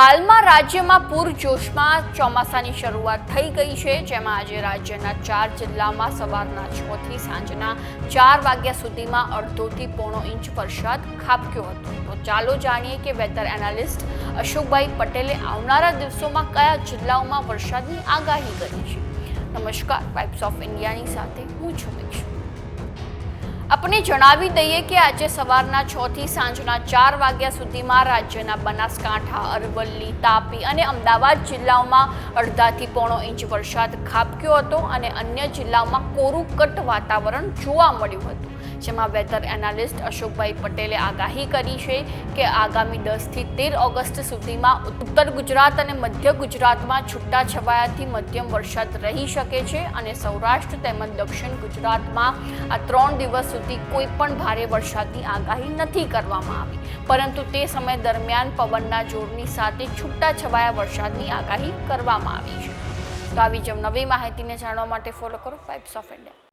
હાલમાં રાજ્યમાં પૂરજોશમાં ચોમાસાની શરૂઆત થઈ ગઈ છે, જેમાં આજે રાજ્યના ચાર જિલ્લામાં સવારના છ સાંજના ચાર વાગ્યા સુધીમાં અડધોથી પોણો ઇંચ વરસાદ ખાબક્યો હતો. તો ચાલો જાણીએ કે વેધર એનાલિસ્ટ અશોકભાઈ પટેલે આવનારા દિવસોમાં કયા જિલ્લાઓમાં વરસાદની આગાહી કરી છે. નમસ્કાર પાઇપ્સ ઓફ ઇન્ડિયાની સાથે હું છું આપણે જણાવી દઈએ કે આજે સવારના છ થી સાંજના ચાર વાગ્યા સુધીમાં રાજ્યના બનાસકાંઠા, અરવલ્લી, તાપી અને અમદાવાદ જિલ્લાઓમાં અડધાથી પોણો ઇંચ વરસાદ ખાબક્યો હતો અને અન્ય જિલ્લાઓમાં કોરું કટ વાતાવરણ જોવા મળ્યું હતું. જેમાં વેધર એનાલિસ્ટ અશોકભાઈ પટેલે આગાહી કરી છે કે આગામી દસથી તેર ઓગસ્ટ સુધીમાં ઉત્તર ગુજરાત અને મધ્ય ગુજરાતમાં છૂટા છવાયાથી મધ્યમ વરસાદ રહી શકે છે અને સૌરાષ્ટ્ર તેમજ દક્ષિણ ગુજરાતમાં આ ત્રણ દિવસ સુધી કોઈ પણ ભારે વરસાદની આગાહી નથી કરવામાં આવી. પરંતુ તે સમય દરમિયાન પવનના જોરની સાથે છૂટા છવાયા વરસાદની આગાહી કરવામાં આવી છે. તો આવી જ નવી માહિતીને જાણવા માટે ફોલો કરો પાઇપ્સ ઓફ ઇન્ડિયા